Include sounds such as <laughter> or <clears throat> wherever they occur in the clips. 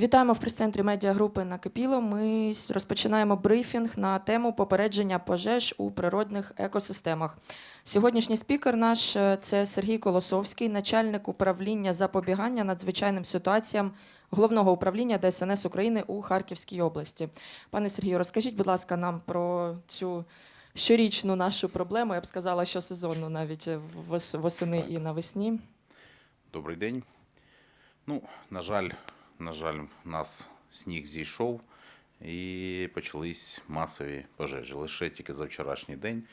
Вітаємо в прес-центрі медіагрупи Накипіло. Ми розпочинаємо брифінг на тему попередження пожеж у природних екосистемах. Сьогоднішній спікер наш е, це Сергій Колосовський, начальник управління запобігання надзвичайним ситуаціям головного управління ДСНС України у Харківській області. Пане Сергію, розкажіть, будь ласка, нам про цю щорічну нашу проблему. Я б сказала, що сезонну навіть е, вос- восени і навесні. Добрий день. Ну, на жаль, на жаль, нас сніг зійшов і почались масові пожежі. Лише тільки за вчорашній день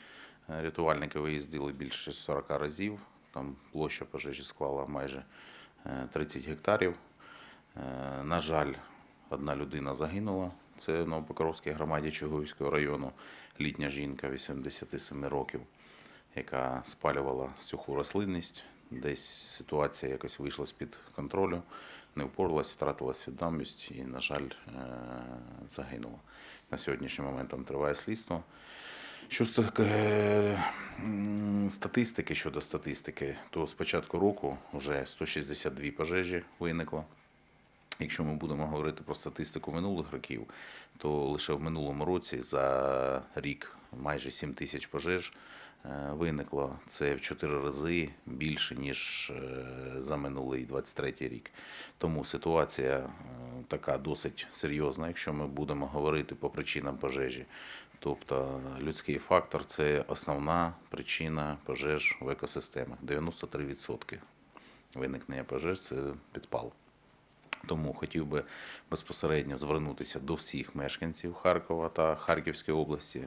е, рятувальники виїздили більше 40 разів. Там площа пожежі склала майже е, 30 гектарів. Е, На жаль, одна людина загинула. Це в Новопокровській громаді Чугуївського району. Літня жінка 87 років яка спалювала суху рослинність. Десь ситуація якось вийшла з-під контролю, не впоралась, втратила свідомість і, на жаль, е, загинула. На сьогоднішній момент там триває слідство. Що е, статистики щодо статистики, то з початку року вже 162 пожежі виникло. Якщо ми будемо говорити про статистику минулих років, то лише в минулому році за рік майже 7 тисяч пожеж е, виникло. Це в 4 рази більше, ніж е, за минулий 23 рік. Тому ситуація е, така досить серйозна, якщо ми будемо говорити по причинам пожежі. Тобто людський фактор це основна причина пожеж в екосистемах. 93% виникнення пожеж це підпал. Тому хотів би безпосередньо звернутися до всіх мешканців Харкова та Харківської області.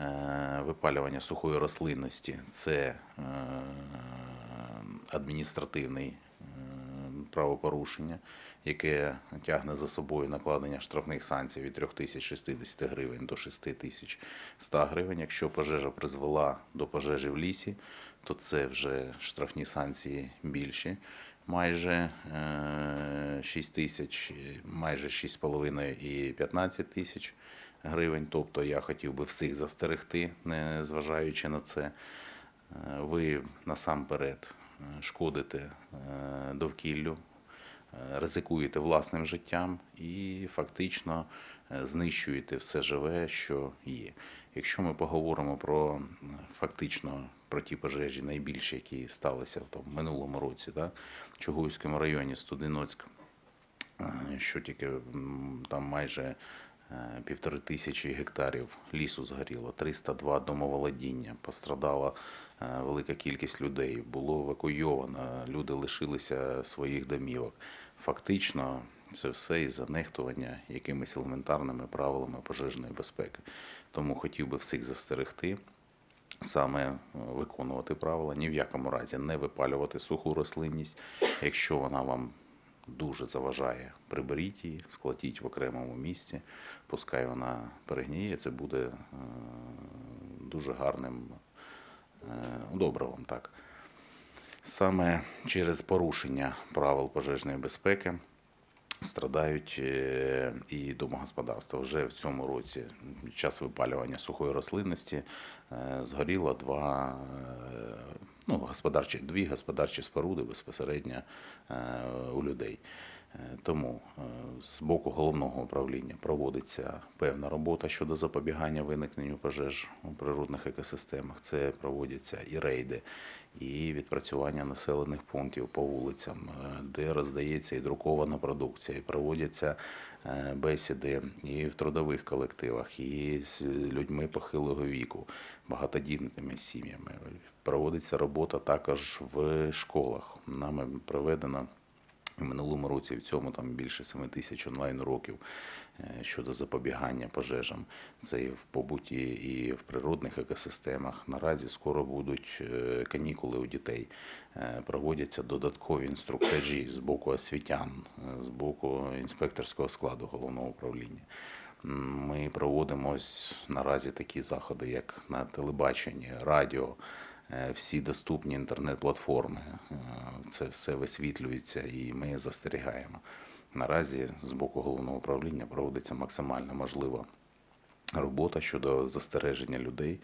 Е, Випалювання сухої рослинності це е, адміністративний е, правопорушення, яке тягне за собою накладення штрафних санкцій від 3060 гривень до 6100 гривень. Якщо пожежа призвела до пожежі в лісі, то це вже штрафні санкції більші майже е, 6 тисяч, майже 6,5 і 15 тисяч гривень. Тобто я хотів би всіх застерегти, не зважаючи на це. Е, Ви насамперед е, шкодите е, довкіллю, е, ризикуєте власним життям і фактично е, знищуєте все живе, що є. Якщо ми поговоримо про фактично про ті пожежі найбільші, які сталися в тому минулому році, да, в Чугуївському районі Студиноцьк, е, що тільки там майже е, півтори тисячі гектарів лісу згоріло, 302 домоволодіння, пострадала е, велика кількість людей, було евакуйовано, люди лишилися своїх домівок. Фактично, це все із занехтування якимись елементарними правилами пожежної безпеки. Тому хотів би всіх застерегти саме е, виконувати правила, ні в якому разі не випалювати суху рослинність. Якщо вона вам дуже заважає, приберіть її, складіть в окремому місці, пускай вона перегніє, це буде е, дуже гарним е, добривом. Саме через порушення правил пожежної безпеки страдають е, і домогосподарства. Вже в цьому році час випалювання сухої рослинності е, згоріло два е, ну, господарчі, дві господарчі споруди безпосередньо у людей. Е, Тому е, з боку головного управління проводиться певна робота щодо запобігання виникненню пожеж у природних екосистемах. Це проводяться і рейди, і відпрацювання населених пунктів по вулицям, е, де роздається і друкована продукція, і проводяться бесіди і в трудових колективах, і з людьми похилого віку, багатодітними сім'ями. Проводиться робота також в школах. Нами проведено. В минулому році в цьому там більше 7 тисяч онлайн уроків е, щодо запобігання пожежам. Це і в побуті, і в природних екосистемах. Наразі скоро будуть е, канікули у дітей. Е, Проводяться додаткові інструктажі з боку освітян, з боку інспекторського складу головного управління. Ми проводимо наразі такі заходи, як на телебаченні, радіо, всі доступні інтернет-платформи. Е, Це все висвітлюється і ми застерігаємо. Наразі з боку головного управління проводиться максимально можлива робота щодо застереження людей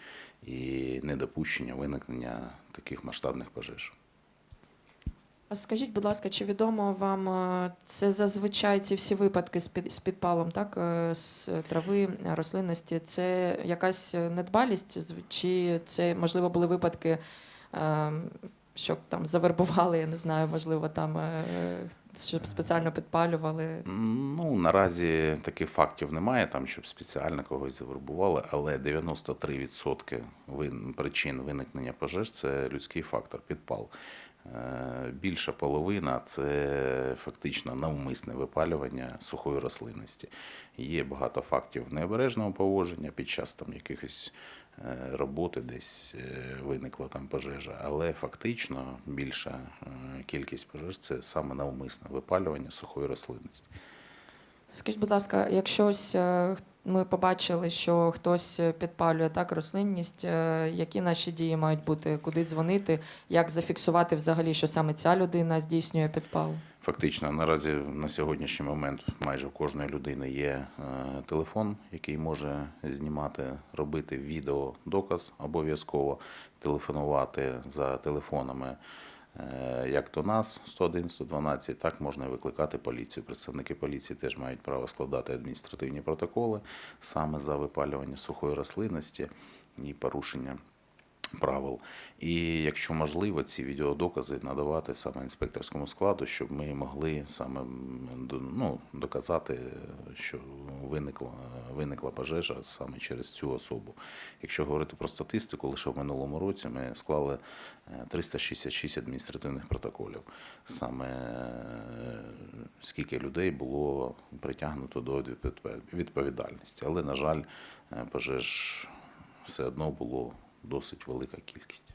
і недопущення виникнення таких масштабних пожеж. А скажіть, будь ласка, чи відомо вам е, це зазвичай ці всі випадки з, під, з підпалом, так, е, з трави, рослинності? Це якась недбалість, чи це, можливо, були випадки, е, що там завербували, я не знаю, можливо, там, щоб спеціально підпалювали? Ну, наразі таких фактів немає, там, щоб спеціально когось завербували, але 93% причин виникнення пожеж це людський фактор, підпал. Е, Більша половина це фактично навмисне випалювання сухої рослинності. Є багато фактів необережного поводження під час там якихось е, роботи, десь е, виникла там пожежа, але фактично більша кількість пожеж це саме навмисне випалювання сухої рослинності. Скажіть, будь ласка, якщо ось ми побачили, що хтось е, підпалює так рослинність, е, які наші дії мають бути, куди дзвонити, як зафіксувати взагалі, що саме ця людина здійснює підпал? Фактично, наразі на сьогоднішній момент майже у кожної людини є е, телефон, який може знімати, робити відеодоказ обов'язково, телефонувати за телефонами. Е, Як до нас 101, 112, так можна викликати поліцію. Представники поліції теж мають право складати адміністративні протоколи саме за випалювання сухої рослинності і порушення правил. І якщо можливо, ці відеодокази надавати саме інспекторському складу, щоб ми могли саме ну, доказати, що виникла, виникла пожежа саме через цю особу. Якщо говорити про статистику, лише в минулому році ми склали е, 366 адміністративних протоколів. Саме е, скільки людей було притягнуто до відповідальності. Але, на жаль, е, пожеж все одно було досить велика кількість.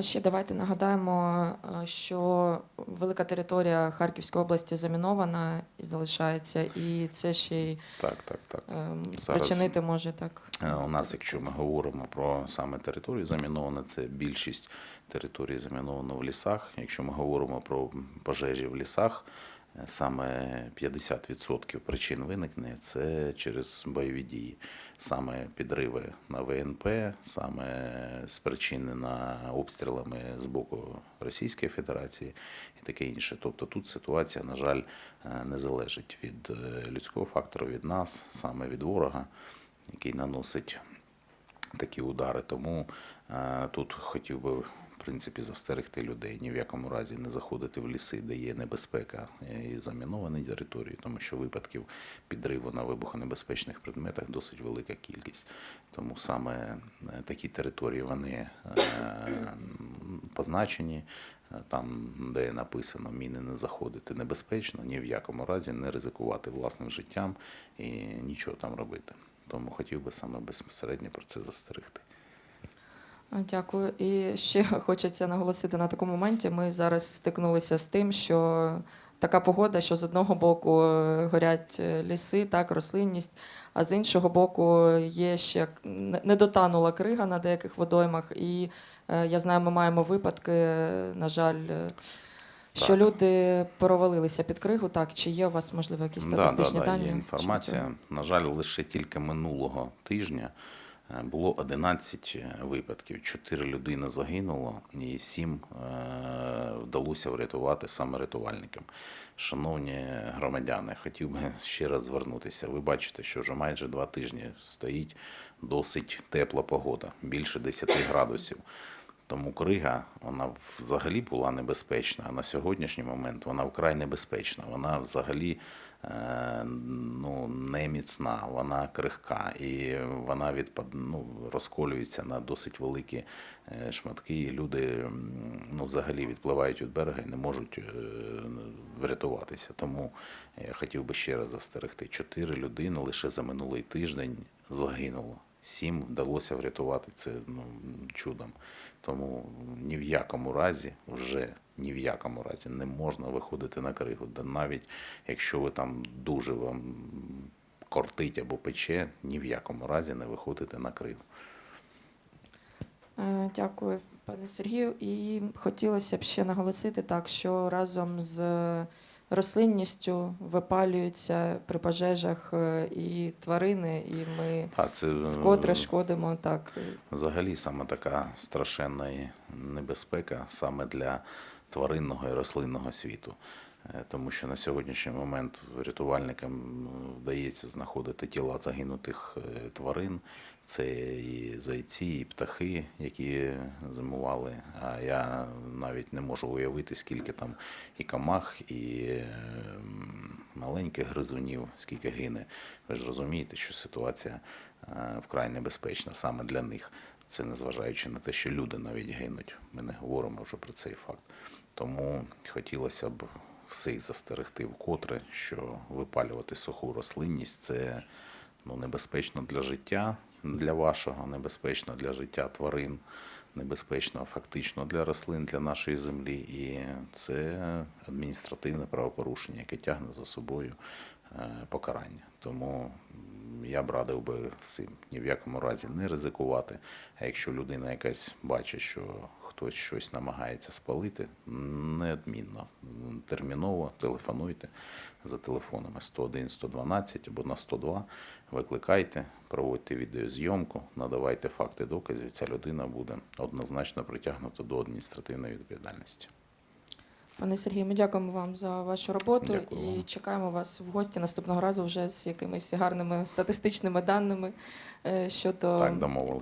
А ще давайте нагадаємо, е, що велика територія Харківської області замінована і залишається, і це ще й Так, так, так. е, Зараз- спричинити може так. Е, У нас, якщо ми говоримо про саме територію заміновану, це більшість території заміновано в лісах. Якщо ми говоримо про пожежі в лісах, е, саме 50% причин виникнення це через бойові дії, саме підриви на ВНП, саме спричинена обстрілами з боку Російської Федерації і таке інше. Тобто тут ситуація, на жаль, е, не залежить від е, людського фактору, від нас, саме від ворога який наносить такі удари. Тому е, тут хотів би. Принципі, застерегти людей ні в якому разі не заходити в ліси, де є небезпека е, і заміновані території, тому що випадків підриву на вибухонебезпечних предметах досить велика кількість. Тому саме е, такі території вони е, позначені, там, де написано міни не заходити небезпечно, ні в якому разі не ризикувати власним життям і нічого там робити. Тому хотів би саме безпосередньо про це застерегти. Дякую. І ще <laughs> хочеться наголосити на такому моменті. Ми зараз стикнулися з тим, що така погода, що з одного боку е, горять е, ліси, так, рослинність, а з іншого боку є ще не дотанула крига на деяких водоймах. І е, я знаю, ми маємо випадки, на жаль. Що Так. люди провалилися під кригу, так чи є у вас можливо якісь статистичні да, да, дані? Є інформація. На жаль, лише тільки минулого тижня було 11 випадків. Чотири людини загинуло, і сім е, вдалося врятувати саме рятувальникам. Шановні громадяни, хотів би ще раз звернутися. Ви бачите, що вже майже два тижні стоїть досить тепла погода, більше 10 градусів. Тому крига вона взагалі була небезпечна, а на сьогоднішній момент вона вкрай небезпечна. Вона взагалі е, ну, не міцна, вона крихка і вона відпад, ну, розколюється на досить великі е, шматки. І люди ну, взагалі відпливають від берега і не можуть е, врятуватися. Тому я хотів би ще раз застерегти: чотири людини лише за минулий тиждень загинуло. Сім вдалося врятувати це ну, чудом. Тому ні в якому разі, вже ні в якому разі не можна виходити на кригу. Да навіть якщо ви там дуже вам кортить або пече, ні в якому разі не виходите на кригу. Е, Дякую, пане Сергію. І хотілося б ще наголосити так, що разом з рослинністю випалюються при пожежах е, і тварини, і ми А це е, вкотре шкодимо так. взагалі саме така страшенна небезпека саме для тваринного і рослинного світу. Е, Тому що на сьогоднішній момент рятувальникам вдається знаходити тіла загинутих тварин. Це і зайці, і птахи, які зимували. А я навіть не можу уявити, скільки там і камах, і е, маленьких гризунів, скільки гине. Ви ж розумієте, що ситуація е, вкрай небезпечна саме для них. Це незважаючи на те, що люди навіть гинуть. Ми не говоримо вже про цей факт. Тому хотілося б всіх застерегти вкотре, що випалювати суху рослинність це ну, небезпечно для життя для вашого, небезпечно для життя тварин, небезпечно фактично для рослин, для нашої землі. І це адміністративне правопорушення, яке тягне за собою е, покарання. Тому я б радив би всім ні в якому разі не ризикувати. А якщо людина якась бачить, що хтось щось намагається спалити, неодмінно, терміново телефонуйте за телефонами 101, 112 або на 102, викликайте, проводьте відеозйомку, надавайте факти доказів, ця людина буде однозначно притягнута до адміністративної відповідальності. Пане Сергію, ми дякуємо вам за вашу роботу Дякую і чекаємо вас в гості наступного разу вже з якимись гарними статистичними даними е, щодо Так,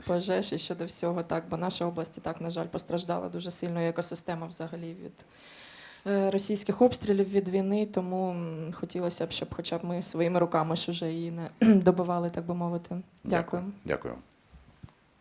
пожеж і щодо всього. Так, бо наша область і так, на жаль, постраждала дуже сильно екосистема взагалі від е, російських обстрілів від війни. Тому хотілося б, щоб хоча б ми своїми руками ж уже її не <clears throat> добивали, так би мовити. Дякую. Дякую.